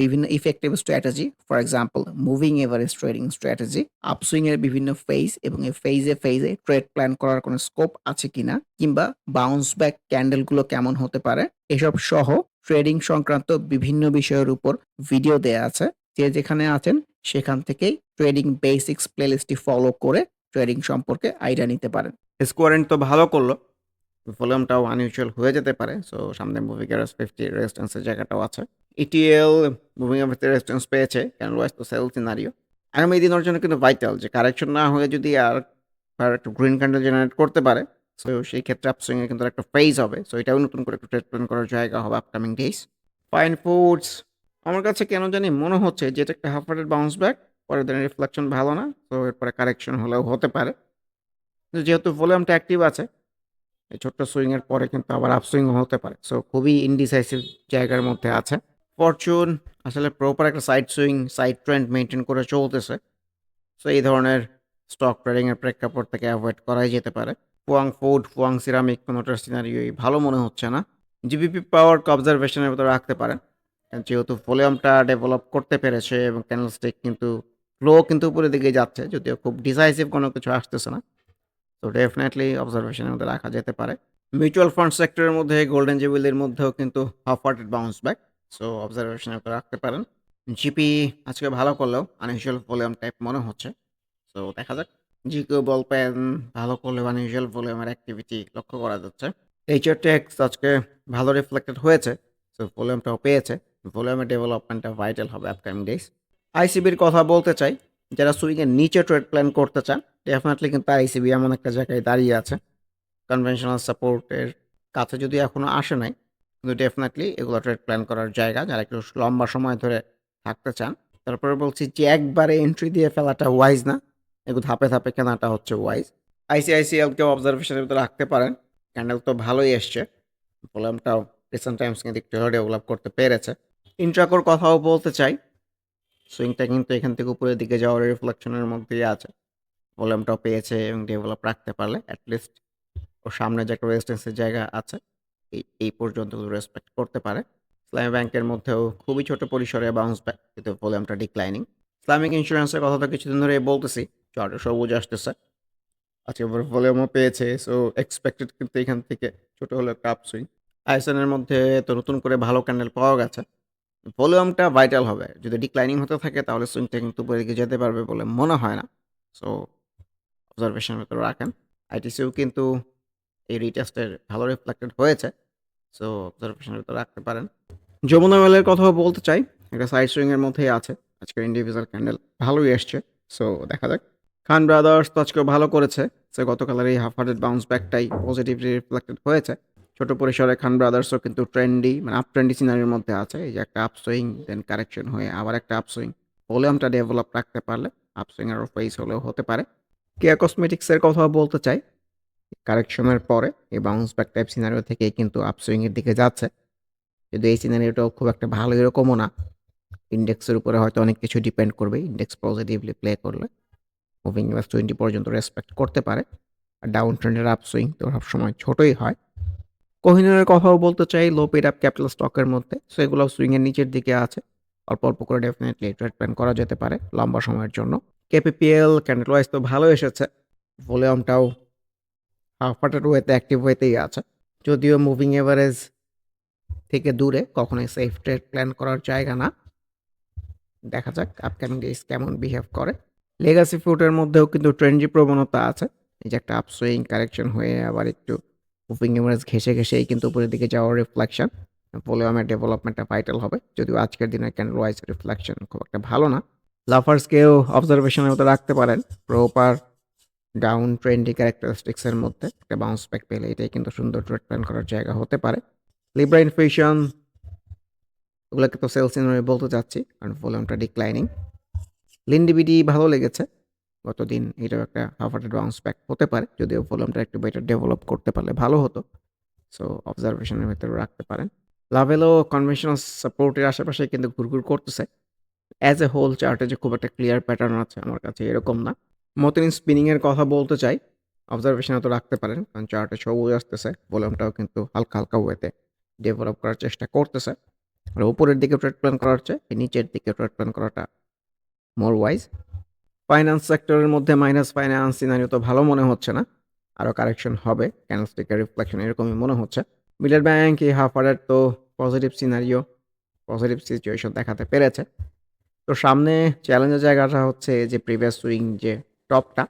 বিভিন্ন effective strategy, for example moving average trading strategy, upswing এর বিভিন্ন ফেজ এবং এই ফেজে, ফেজে ট্রেড প্ল্যান করার কোনো স্কোপ আছে কিনা কিংবা বাউন্স ব্যাক ক্যান্ডেলগুলো কেমন হতে পারে, এসব সহ ট্রেডিং সংক্রান্ত বিভিন্ন বিষয়ের উপর ভিডিও দেয়া আছে। যে যেখানে আছেন সেখান থেকেই ট্রেডিং বেসিক্স প্লেলিস্টটি ফলো করে ট্রেডিং সম্পর্কে আইডিয়া নিতে পারেন। স্কোয়ারেন্ট তো ভালো করল। ভলিউমটাও আনইউজুয়াল হয়ে যেতে পারে। সো সামনে মুভি এভারেজ 50 রেজিস্ট্যান্স এর জায়গাটাও আছে। ইটিএল মুভিং এভারেজ রেজিস্ট্যান্স পেয়েছে। ক্যান্ডেল ওয়াইজ তো সেল সিনারিও। আগামী দিনের জন্য কিন্তু ভাইটাল যে কারেকশন না হয়ে যদি আর একটু গ্রিন ক্যান্ডেল জেনারেট করতে পারে, সো সেই ক্ষেত্রে আপসুইং এর কিন্তু একটা ফেজ হবে। সো এটাও নতুন করে একটু ট্রেড করার জায়গা হবে আপকামিং ডেইজ। ফাইন ফুডস আমার কাছে কেন জানি মনে হচ্ছে যে এটা একটা হাফ হার্টেড বাউন্স ব্যাক। পরের দিনের রিফ্লেকশন ভালো না। তো এরপরে কারেকশন হলেও হতে পারে। যেহেতু ভলিউমটা অ্যাক্টিভ আছে, এই ছোট্ট সুইং এর পরে কিন্তু আবার আপসুইং হতে পারে। সো খুবই ইনডিসাইসিভ জায়গার মধ্যে আছে। ফরচুন আসলে প্রপার একটা side swing, side trend maintain করে চলতেছে। সো এই ধরনের স্টক ট্রেডিংয়ের প্রেক্ষাপট থেকে অ্যাভয়েড করাই যেতে পারে। ফুয়াং ফুড, ফুয়াং সিরামিক কোনটার সিনারিওই ভালো মনে হচ্ছে না। জিবিপি পাওয়ার অবজারভেশনের ভেতরে রাখতে পারেন। যেহেতু ভলিউমটা ডেভেলপ করতে পেরেছে এবং ক্যান্ডেলস্টিক কিন্তু ফ্লো কিন্তু উপরের দিকে যাচ্ছে। যদিও খুব ডিসাইসিভ কোনো কিছু আসতেছে না। তো ডেফিনেটলি অবজারভেশনের মধ্যে রাখা যেতে পারে। মিউচুয়াল ফান্ড সেক্টরের মধ্যে গোল্ডেন জুবিলির মধ্যেও কিন্তু half hearted bounce back. So অবজারভেশনের ভেতরে রাখতে পারেন। জিপি আজকে ভালো করলেও আনইউজুয়াল ভলিউম টাইপ মনে হচ্ছে। সো দেখা যাক। জিকেও বল পেন ভালো করলেও আনইউজুয়াল ভলিউমের অ্যাক্টিভিটি লক্ষ্য করা যাচ্ছে। এইচআরটেক্স আজকে ভালো রিফ্লেক্টেড হয়েছে। সো ভলিউমটাও পেয়েছে। ভলিউমের ডেভেলপমেন্টটা ভাইটাল হবে আপকামিং ডেইজ। আইসিবির কথা বলতে চাই। যারা সুইং এর নিচে ট্রেড প্ল্যান করতে চান, ডেফিনিটলি কিন্তু আইসিবি এমন একটা জায়গায় দাঁড়িয়ে আছে। কনভেনশনাল সাপোর্টের কাছে যদি এখনও আসে নাই। কিন্তু ডেফিনিটলি এগুলো ট্রেড প্ল্যান করার জায়গা। যারা একটু লম্বা সময় ধরে থাকতে চান। তারপরে বলছি যে একবারে এন্ট্রি দিয়ে ফেলাটা ওয়াইজ না। এগুলো ধাপে, ধাপে কেনাটা হচ্ছে ওয়াইজ। আইসিআইসিএলকেও অবজারভেশনের ভিতরে রাখতে পারেন। ক্যান্ডেল তো ভালোই এসছে। ভলিউমটাও রিসেন্ট টাইমস কিন্তু একটু ডেভেলপ করতে পেরেছে। ইন্ট্রাকোর কথাও বলতে চাই। সুইংটা কিন্তু এখান থেকে উপরের দিকে যাওয়ার রিফ্লেকশনের মধ্যেই আছে। ভলিউমটাও পেয়েছে এবং ডেভেলপ রাখতে পারলে এটলিস্ট ওর সামনে যে একটা রেজিস্ট্যান্সের জায়গা আছে, এই এই পর্যন্ত রেসপেক্ট করতে পারে। ইসলামী ব্যাংকের মধ্যেও খুবই ছোট পরিসরে বাউন্স ব্যাক কিন্তু ভলিউমটা ডিক্লাইনিং। ইসলামিক ইন্স্যুরেন্সের কথা তো কিছুদিন ধরে বলতেছি। চার্টে সবুজ আসতেছে। আজকে আবার ভলিউমও পেয়েছে। সো এক্সপেক্টেড কিন্তু এখান থেকে ছোট হলেও কাপ আপসুইং। আইএসএন এর মধ্যে তো নতুন করে ভালো ক্যান্ডেল পাওয়া গেছে। ভলিউমটা ভাইটাল হবে। যদি ডিক্লাইনিং হতে থাকে, তাহলে সুইংটা কিন্তু উপরের দিকে যেতে পারবে বলে মনে হয় না। সো অবজারভেশনের ভেতরে রাখেন। আইটিসিও কিন্তু এই রিটেস্টের ভালো রিফ্লেক্টেড হয়েছে। সো অবজারভেশনের ভেতরে রাখতে পারেন। যমুনা মেলের কথাও বলতে চাই। একটা সাইড সুইং এর মধ্যেই আছে। আজকের ইন্ডিভিজুয়াল ক্যান্ডেল ভালোই এসছে। সো দেখা যাক। খান ব্রাদার্স তো আজকেও ভালো করেছে। সো গতকালের এই হাফ হার্টেড বাউন্স ব্যাকটাই পজিটিভলি রিফ্লেক্টেড হয়েছে। ছোট পরিসরে খান ব্রাদার্সও কিন্তু ট্রেন্ডি মানে আপ ট্রেন্ডি সিনারিওর মধ্যে আছে। এই যে একটা আপসুইং দেন কারেকশন হয়ে আবার একটা আপসুইং। ভলিউমটা ডেভেলপ রাখতে পারলে আপসুইং এরও ফেজ হলেও হতে পারে। কেয়া কসমেটিক্স এর কথাও বলতে চাই। কারেকশনের পরে এই বাউন্স ব্যাক টাইপ সিনারিও থেকেই কিন্তু আপসুইং এর দিকে যাচ্ছে। যদিও এই সিনারিওটাও খুব একটা ভালো এরকমও না। ইন্ডেক্সের উপরে হয়তো অনেক কিছু ডিপেন্ড করবে। ইন্ডেক্স পজিটিভলি প্লে করলে। মুভিং এভারেজ 20 পর্যন্ত রেসপেক্ট করতে পারে। আর ডাউন ট্রেন্ডের আপসুইং তো সবসময় ছোটোই হয়। কোহিনূরের কথাও বলতে চাই লো পেইড আপ ক্যাপিটাল স্টকের মধ্যে। সো এগুলো সুইং এর নিচের দিকে আছে। অল্প, অল্প করে ডেফিনিটলি ট্রেড প্ল্যান করা যেতে পারে লম্বা সময়ের জন্য। কেপিপিএল ক্যান্ডেল ওয়াইজ তো ভালো এসেছে। ভলিউমটাও হার্টেড ওয়েতে অ্যাক্টিভ ওয়েতেই আছে। যদিও মুভিং এভারেজ থেকে দূরে কখনোই সেফ ট্রেড প্ল্যান করার জায়গা না। দেখা যাক আপকামিং ডেজ কেমন বিহেভ করে। লেগাসি ফ্রুটের মধ্যেও কিন্তু ট্রেন্ডি প্রবণতা আছে। এই যে একটা আপসুইং কারেকশন হয়ে আবার একটু মুভিং এভারেজ ঘেঁষে, ঘেঁষেই কিন্তু উপরের দিকে যাওয়ার রিফ্লেকশন। ভলিউমের ডেভেলপমেন্টটা ভাইটাল হবে। যদিও আজকের দিনের ক্যান্ডেল ওয়াইজ রিফ্লেকশন খুব একটা ভালো না। লাফার্সকেও অবজারভেশনের মতো রাখতে পারেন। প্রপার ডাউন ট্রেন্ডি ক্যারেক্টারিস্টিক্সের মধ্যে একটা বাউন্স ব্যাক পেলে এটাই কিন্তু সুন্দর ট্রেড প্ল্যান করার জায়গা হতে পারে। লিব্রা ইনফ্লেশন ওগুলোকে তো সেলস সিনারি বলতে চাচ্ছি, কারণ ভলিউমটা ডিক্লাইনিং। লিন্ডিবিডি ভালো লেগেছে। গতদিন এটাও একটা হাফ হার্টেড বাউন্স ব্যাক হতে পারে। যদিও ভলিউমটা একটু বেটার ডেভেলপ করতে পারলে ভালো হতো। সো অবজারভেশনের ভেতরে রাখতে পারেন। লাভেলও কনভেনশনাল সাপোর্টের আশেপাশে কিন্তু ঘুরঘুর করতেছে। অ্যাজ এ হোল চার্টে যে খুব একটা ক্লিয়ার প্যাটার্ন আছে, আমার কাছে এরকম না। মতিন স্পিনিং এর কথা বলতে চাই। অবজারভেশনে তো রাখতে পারেন। কারণ চার্টে সবুজ আসতেছে। ভলিউমটাও কিন্তু হালকা, হালকা ওয়েতে ডেভেলপ করার চেষ্টা করতেছে। আর উপরের দিকে ট্রেড প্ল্যান করার চেয়ে নিচের দিকে ট্রেড প্ল্যান করাটা মোর ওয়াইজ। ফাইন্যান্স সেক্টরের মধ্যে মাইনাস ফাইন্যান্স সিনারিও তো ভালো মনে হচ্ছে না। আরও কারেকশন হবে। ক্যান্ডেলস্টিকের রিফ্লেকশন এরকমই মনে হচ্ছে। মিলার ব্যাংক এই হাফ হার্টেড তো পজিটিভ সিনারিও, পজিটিভ সিচুয়েশন দেখাতে পেরেছে। তো সামনে চ্যালেঞ্জের জায়গাটা হচ্ছে যে প্রিভিয়াস সুইং যে টপটা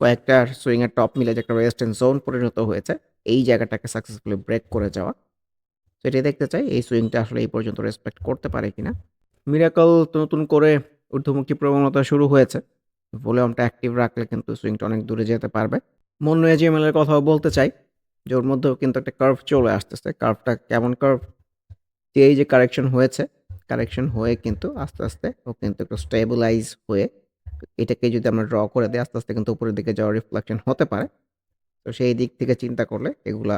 কয়েকটা সুইংয়ের টপ মিলে যে একটা রেজিস্ট্যান্স জোন পরিণত হয়েছে। এই জায়গাটাকে সাকসেসফুলি ব্রেক করে যাওয়া। তো দেখতে চাই এই সুইংটা আসলে এই পর্যন্ত রেসপেক্ট করতে পারে কিনা। মিরাকল নতুন করে ঊর্ধ্বমুখী প্রবণতা শুরু হয়েছে। ভলিউমটা অ্যাক্টিভ রাখলে কিন্তু সুইংটা অনেক দূরে যেতে পারবে। এজিএমএল এর কথাও বলতে চাই। যে ওর মধ্যেও কিন্তু একটা কার্ভ চলে আসতেছে। কার্ভটা কেমন কার্ভ? এই যে কারেকশন হয়েছে, কারেকশন হয়ে কিন্তু আস্তে, আস্তে ও কিন্তু একটু স্টেবিলাইজ হয়ে এটাকে যদি আমরা ড্র করে দিই আস্তে, আস্তে কিন্তু উপরের দিকে যাওয়ার রিফ্লেকশন হতে পারে। তো সেই দিক থেকে চিন্তা করলে এগুলা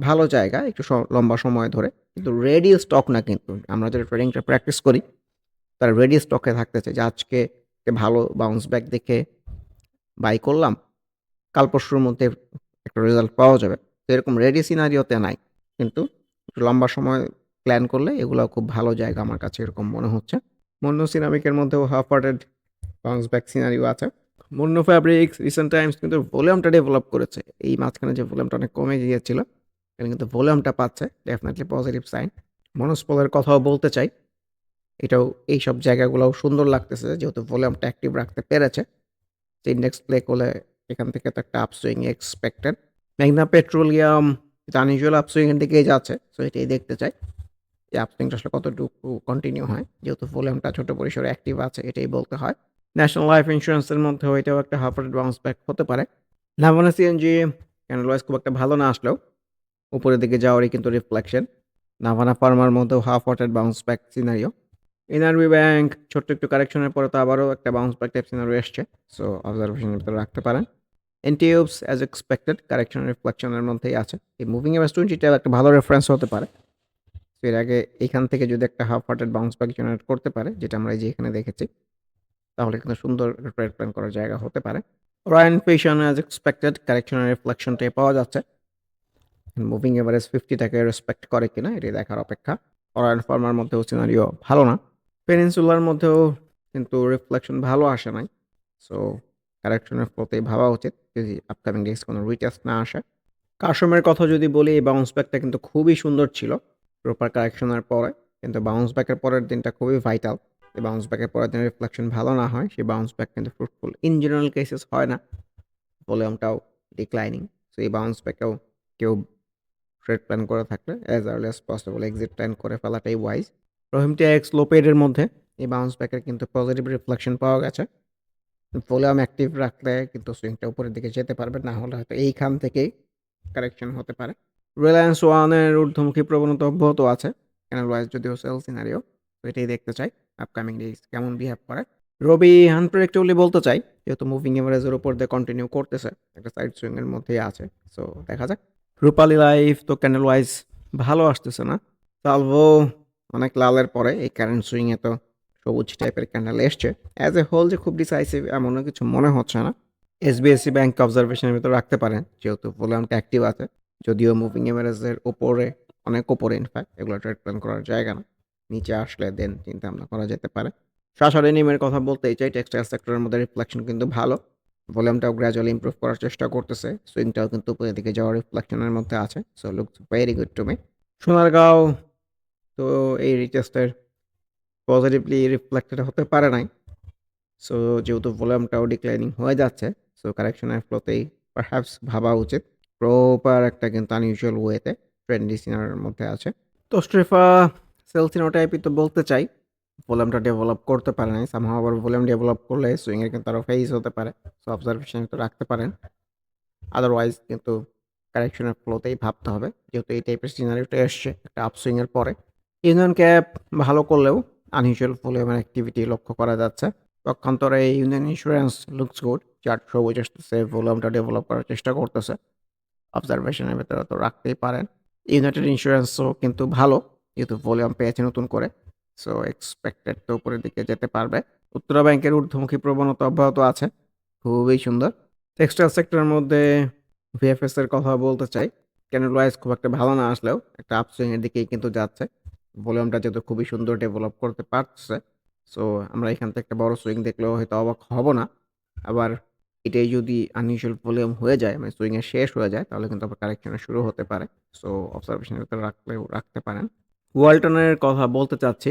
ভালো জায়গা একটু লম্বা সময় ধরে। কিন্তু রেডি স্টক না কিন্তু। আমরা যারা ট্রেডিংটা প্র্যাকটিস করি তারা রেডি স্টকে থাকতে চাই যে আজকে ভালো বাউন্স ব্যাক দেখে বাই করলাম। কাল পরশুর মধ্যে একটা রেজাল্ট পাওয়া যাবে। তো এরকম রেডি সিনারিওতে নাই। কিন্তু একটু লম্বা সময় প্ল্যান করলে এগুলাও খুব ভালো জায়গা আমার কাছে এরকম মনে হচ্ছে। মন্য সিরামিকের মধ্যেও half hearted bounce back scenario আছে। মন্য ফ্যাব্রিক্স রিসেন্ট টাইমস কিন্তু ভলিউমটা ডেভেলপ করেছে। এই মাঝখানে যে ভলিউমটা অনেক কমে গিয়েছিল, এখানে কিন্তু ভলিউমটা পাচ্ছে। Definitely positive sign. মনোস্পলের কথাও বলতে চাই। এটাও এই সব জায়গাগুলোও সুন্দর লাগতেছে যেহেতু ভলিউমটা অ্যাক্টিভ রাখতে পেরেছে। ইন্ডেক্স প্লে করলে এখান থেকে তো একটা আপসুইং এক্সপেক্টেড। মেঘনা পেট্রোলিয়াম এটা আনইউজুয়াল আপসুইং এর দিকেই যাচ্ছে। সো এটাই দেখতে চাই। যে আপসুইংটা আসলে কতটুকু কন্টিনিউ হয়। যেহেতু ভলিউমটা ছোট পরিসরে অ্যাক্টিভ আছে এটাই বলতে হয়। ন্যাশনাল লাইফ ইন্সুরেন্স মধ্যে এটাও একটা হাফ হার্টেড বাউন্স ব্যাক হতে পারে। নাভানা সিএনজি ক্যান্ডেল ওয়াইজ খুব একটা ভালো না আসলেও, উপরের দিকে যাওয়ারই কিন্তু রিফ্লেকশন। নাভানা ফার্মার মধ্যেও half hearted bounce back scenario. NRB bank ছোট্ট একটু কারেকশনের পরে তো আবারও একটা বাউন্স ব্যাক টাইপ সিনারিও এসছে। সো অবজারভেশনের ভিতরে রাখতে পারেন। এনটিউবস অ্যাজ এক্সপেক্টেড কারেকশন রিফ্লেকশনের মধ্যেই আছে। এই মুভিং এভারেজ 20 টা একটা ভালো রেফারেন্স হতে পারে। এর আগে এখান থেকে যদি একটা half hearted bounce back generate করতে পারে, যেটা আমরা এই যে এখানে দেখেছি। তাহলে কিন্তু সুন্দর ট্রেড প্ল্যান করার জায়গা হতে পারে। রয়্যাল ফিশন অ্যাজ এক্সপেক্টেড কারেকশনের রিফ্লেকশনটাই পাওয়া যাচ্ছে। মুভিং এভারেজ 50 টাকে রেসপেক্ট করে কিনা এটাই দেখার অপেক্ষা। রয়্যাল ফার্মার মধ্যেও সিনারিও ভালো না। পেনিনসুলার মধ্যেও কিন্তু রিফ্লেকশন ভালো আসে নাই। সো কারেকশনের ফ্লোতেই ভাবা উচিত যদি আপকামিং ডেজ কোনো রিটেস্ট না আসে। কাশমের কথা যদি বলি, এই বাউন্স ব্যাকটা কিন্তু খুবই সুন্দর ছিল। প্রপার কারেকশনের পরে। কিন্তু বাউন্স ব্যাকের পরের দিনটা খুবই ভাইটাল। বাউন্স ব্যাকের পরের দিনের রিফ্লেকশন ভালো না হয়, সেই বাউন্স ব্যাক কিন্তু ফ্রুটফুল। ইন জেনারেল কেসেস হয় না। ভলিউমটাও ডিক্লাইনিং। সো এই বাউন্স ব্যাকেও কেউ ট্রেড প্ল্যান করে থাকলে as early as possible exit plan করে ফেলাটাই ওয়াইজ। রহিম লো পেডের মধ্যে এই বাউন্স ব্যাকের কিন্তু পজিটিভ রিফ্লেকশন পাওয়া গেছে। ভলিউম অ্যাক্টিভ রাখলে কিন্তু সুইংটা উপরের দিকে যেতে পারবে। না হলে হয়তো এইখান থেকেই কারেকশন হতে পারে। রিলায়েন্স ওয়ানের ঊর্ধ্বমুখী প্রবণতা অব্যাহত আছে। ক্যান্ডেল ওয়াইজ যদিও সেল সিনারিও। এটাই দেখতে চাই আপকামিং ডেজ কেমন বিহেভ করে। রবি আনপ্রেডিক্টেবলি বলতে চাই, যেহেতু মুভিং এভারেজের উপর দিয়ে কন্টিনিউ করতেছে। একটা সাইড সুইং এর মধ্যেই আছে। সো দেখা যাক। রূপালী লাইফ তো ক্যান্ডেল ওয়াইজ ভালো আসতেছে না। সালভো অনেক লালের পরে এই কারেন্ট সুইং এ তো সবুজ টাইপের ক্যান্ডেল এসছে। অ্যাজ এ হোল যে খুব ডিসাইসিভ এমনও কিছু মনে হচ্ছে না। এসবিএসসি ব্যাংক অবজারভেশনের ভিতরে রাখতে পারেন, যেহেতু ভলিউমটা অ্যাক্টিভ আছে। যদিও মুভিং এভারেজের উপরে, অনেক উপরে ইনফ্যাক্ট এগুলো ট্রেড প্ল্যান করার জায়গা না। নিচে আসলে দেন চিন্তা ভাবনা করা যেতে পারে। শাসর এনিমের কথা বলতেই চাই টেক্সটাইল সেক্টরের মধ্যে রিফ্লেকশন কিন্তু ভালো। ভলিউমটাও গ্র্যাজুয়ালি ইমপ্রুভ করার চেষ্টা করতেছে। সুইংটাও কিন্তু উপরের দিকে যাওয়ার রিফ্লেকশনের মধ্যে আছে। So looks very good to me. Sonargaon তো এই রিটেস্টের পজিটিভলি রিফ্লেক্টেড হতে পারে নাই। সো যেহেতু ভলিউমটাও ডিক্লাইনিং হয়ে যাচ্ছে, সো কারেকশনের ফ্লোতেই পারহ্যাপস ভাবা উচিত। প্রপার একটা কিন্তু আনইউজুয়াল ওয়েতে ট্রেন্ডি সিনারিওর মধ্যে আছে। তো স্ট্রিফা সেল সিনোটাইপই তো বলতে চাই। ভলিউমটা ডেভেলপ করতে পারে নাই। সামহাউ আবার ভলিউম ডেভেলপ করলে সুইং এর কিন্তু আরও ফেজ হতে পারে। সো অবজারভেশন একটু রাখতে পারেন। আদারওয়াইজ কিন্তু কারেকশনের ফ্লোতেই ভাবতে হবে। যেহেতু এই টাইপের সিনারিওটা এসছে একটা আপসুইং এর পরে। ইউনিয়ন ক্যাপ ভালো করলেও আনইউজুয়াল ভলিউমের অ্যাক্টিভিটি লক্ষ্য করা যাচ্ছে। পক্ষান্তরে union insurance looks good. Chart সবুজ আসতেছে, ভলিউমটা ডেভেলপ করার চেষ্টা করতেছে। অবজারভেশনের ভেতরে তো রাখতেই পারেন। ইউনাইটেড ইন্স্যুরেন্সও কিন্তু ভালো। যেহেতু ভলিউম পেয়েছে নতুন করে। সো এক্সপেক্টেড তো উপরের দিকে যেতে পারবে। উত্তরা ব্যাংকের ঊর্ধ্বমুখী প্রবণতা অব্যাহত আছে। খুবই সুন্দর। টেক্সটাইল সেক্টরের মধ্যে ভিএফএস এর কথা বলতে চাই। ক্যান্ডেল ওয়াইজ খুব একটা ভালো না আসলেও একটা আপসুইং এর দিকেই কিন্তু যাচ্ছে। ভলিউমটা যেহেতু খুবই সুন্দর ডেভেলপ করতে পারছে। সো আমরা এখান থেকে একটা বড় সুইং দেখলেও হয়তো অবাক হব না। আবার এটাই যদি আনইউজুয়াল ভলিউম হয়ে যায়, মানে সুইং এর শেষ হয়ে যায় তাহলে কিন্তু আবার কারেকশন শুরু হতে পারে। সো অবজারভেশনের ভেতরে রাখলেও রাখতে পারেন। ওয়ালটনের কথা বলতে চাচ্ছি।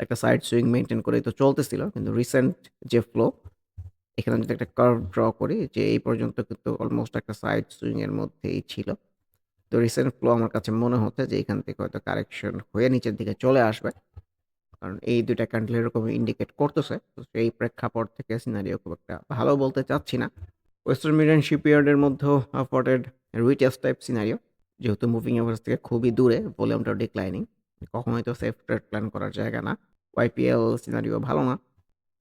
একটা সাইড সুইং মেনটেন করেই তো চলতেছিল। কিন্তু রিসেন্ট যে ফ্লো এখানে যদি একটা কার্ভ ড্র করি যে এই পর্যন্ত কিন্তু অলমোস্ট একটা সাইড সুইংয়ের মধ্যেই ছিল। তো রিসেন্ট ফ্লো আমার কাছে মনে হচ্ছে যে এখান থেকে হয়তো কারেকশন হয়ে নিচের দিকে চলে আসবে। কারণ এই ২ টা ক্যান্ডেল এরকমই ইন্ডিকেট করতেছে। তো সেই প্রেক্ষাপট থেকে সিনারিও খুব একটা ভালো বলতে চাচ্ছি না। ওয়েস্টার্ন মিডিয়ান শিপইয়ার্ড এর মধ্যেও আপওয়ার্ডেড রিটেস্ট টাইপ সিনারিও। যেহেতু মুভিং এভারেজ থেকে খুবই দূরে, ভলিউমটাও ডিক্লাইনিং। কখনোই তো সেফ ট্রেড প্ল্যান করার জায়গা না। ওয়াইপিএল সিনারিও ভালো না।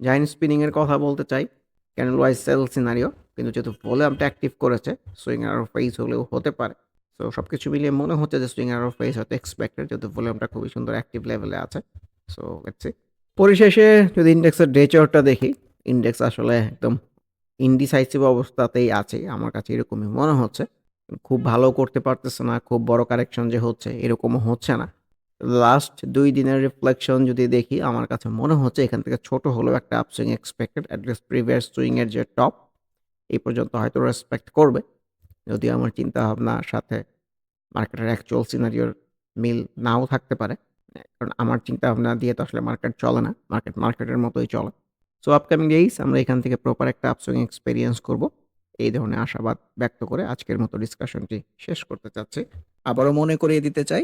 জায়ান্ট স্পিনিংয়ের কথা বলতে চাই। Candle wise sell scenario. কিন্তু যেহেতু ভলিউমটা অ্যাক্টিভ করেছে, সুইং আরও ফেজ হলেও হতে পারে। সো সব কিছু মিলিয়ে মনে হচ্ছে যে সুইং আরও ফেজ হয়তো এক্সপেক্টেড যেহেতু ভলিউমটা খুবই সুন্দর অ্যাক্টিভ লেভেলে আছে। So let's. পরিশেষে যদি ইন্ডেক্সের ডে চার্টটা দেখি, ইন্ডেক্স আসলে একদম ইনডিসাইসিভ অবস্থাতেই আছে। আমার কাছে এরকমই মনে হচ্ছে। খুব ভালো করতে পারতেছে না, খুব বড় কারেকশন যে হচ্ছে এরকমও হচ্ছে না। লাস্ট দুই দিনের রিফ্লেকশন যদি দেখি আমার কাছে মনে হচ্ছে এখান থেকে ছোট হলেও একটা upswing expected. Least previous swing এর যে টপ এই পর্যন্ত হয়তো রেসপেক্ট করবে। যদিও আমার চিন্তাভাবনার সাথে মার্কেটের অ্যাকচুয়াল সিনারিওর মিল নাও থাকতে পারে। কারণ আমার চিন্তাভাবনা দিয়ে তো আসলে মার্কেট চলে না। মার্কেট মার্কেটের মতোই চলে। সো আপকামিং ডেইজ আমরা এখান থেকে প্রপার একটা আপসুইং এক্সপেরিয়েন্স করব। এই ধরনের আশাবাদ ব্যক্ত করে আজকের মতো ডিসকাশনটি শেষ করতে চাচ্ছি। আবারও মনে করিয়ে দিতে চাই,